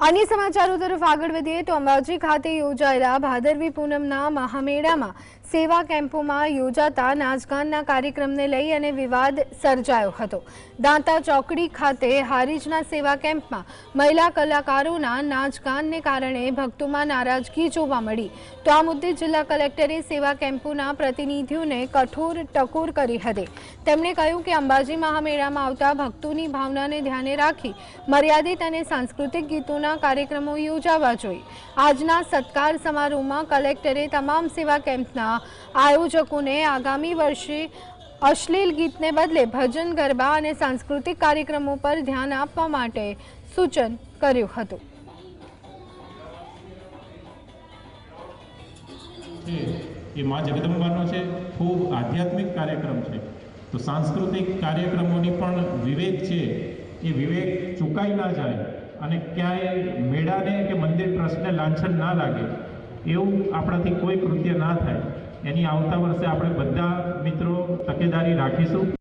અન્ય સમાચારો તરફ આગળ વધીએ તો અંબાજી ખાતે યોજાયેલા ભાદરવી પૂનમના મહામેળામાં સેવા કેમ્પોમાં યોજાતા નાચગાનના કાર્યક્રમને લઈ અને વિવાદ સર્જાયો હતો. દાંતા ચોકડી ખાતે હારીજના સેવા કેમ્પમાં મહિલા કલાકારોના નાચગાનને કારણે ભક્તોમાં નારાજગી જોવા મળી. તો આ મુદ્દે જિલ્લા કલેક્ટરે સેવા કેમ્પોના પ્રતિનિધિઓને કઠોર ટકોર કરી હતી. તેમણે કહ્યું કે અંબાજી મહામેળામાં આવતા ભક્તોની ભાવનાને ધ્યાને રાખી મર્યાદિત અને સાંસ્કૃતિક ગીતોના કાર્યક્રમો યોજાવા જોઈએ. આજના સત્કાર સમારોહમાં કલેક્ટરે તમામ સેવા કેમ્પના આયોજકોને આગામી વર્ષે અશ્લીલ ગીતને બદલે ભજન, ગરબા અને સાંસ્કૃતિક કાર્યક્રમો પર ધ્યાન આપવા માટે સૂચન કર્યું હતું. એ મા જગદંબાનો છે, ખૂબ આધ્યાત્મિક કાર્યક્રમ છે. તો સાંસ્કૃતિક કાર્યક્રમોની પણ વિવેક છે, એ વિવેક ચૂકાઈ ના જાય અને ક્યાંય મેળાને કે મંદિર ટ્રસ્ટને લાંછન ના લાગે, એવું આપણાથી કોઈ કૃત્ય ના થાય. એની આવતા વર્ષે આપણે બધા મિત્રો તકેદારી રાખીશું.